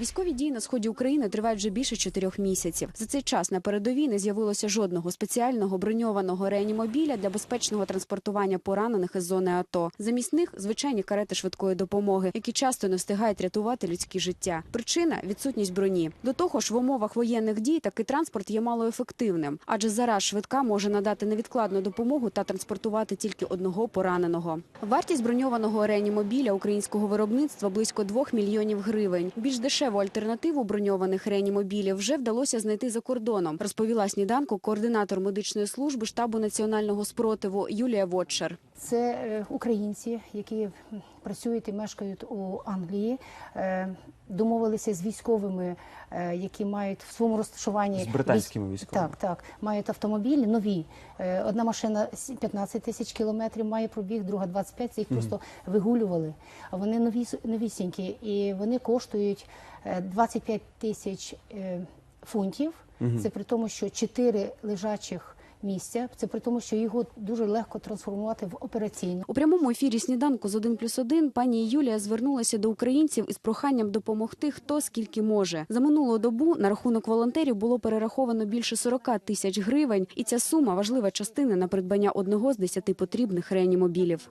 Військові дії на сході України тривають вже більше чотирьох місяців. За цей час на передовій не з'явилося жодного спеціального броньованого реанімобіля для безпечного транспортування поранених із зони АТО. Замість них звичайні карети швидкої допомоги, які часто не встигають рятувати людські життя. Причина відсутність броні. До того ж, в умовах воєнних дій такий транспорт є малоефективним, адже зараз швидка може надати невідкладну допомогу та транспортувати тільки одного пораненого. Вартість броньованого реанімобіля українського виробництва близько 2 мільйонів гривень. Більш дешеву альтернативу броньованих реанімобілів вже вдалося знайти за кордоном, розповіла сніданку координатор медичної служби штабу національного спротиву Юлія Вотчер. Це е, українці, які працюють і мешкають у Англії, е, домовилися з військовими, е, які мають в своєму розташуванні З британськими військовими. Так, так, мають автомобілі нові. Одна машина с- 15 тисяч кілометрів має пробіг, друга 25, це їх просто вигулювали. А вони нові новісінькі, і вони коштують е, 25 тисяч фунтів. Це при тому, що 4 лежачих місця. Це при тому, що його дуже легко трансформувати в операційну. У прямому ефірі сніданку з 1 плюс 1 пані Юлія звернулася до українців із проханням допомогти хто скільки може. За минулу добу на рахунок волонтерів було перераховано більше 40 тисяч гривень, і ця сума важлива частина на придбання одного з десяти потрібних реанімобілів.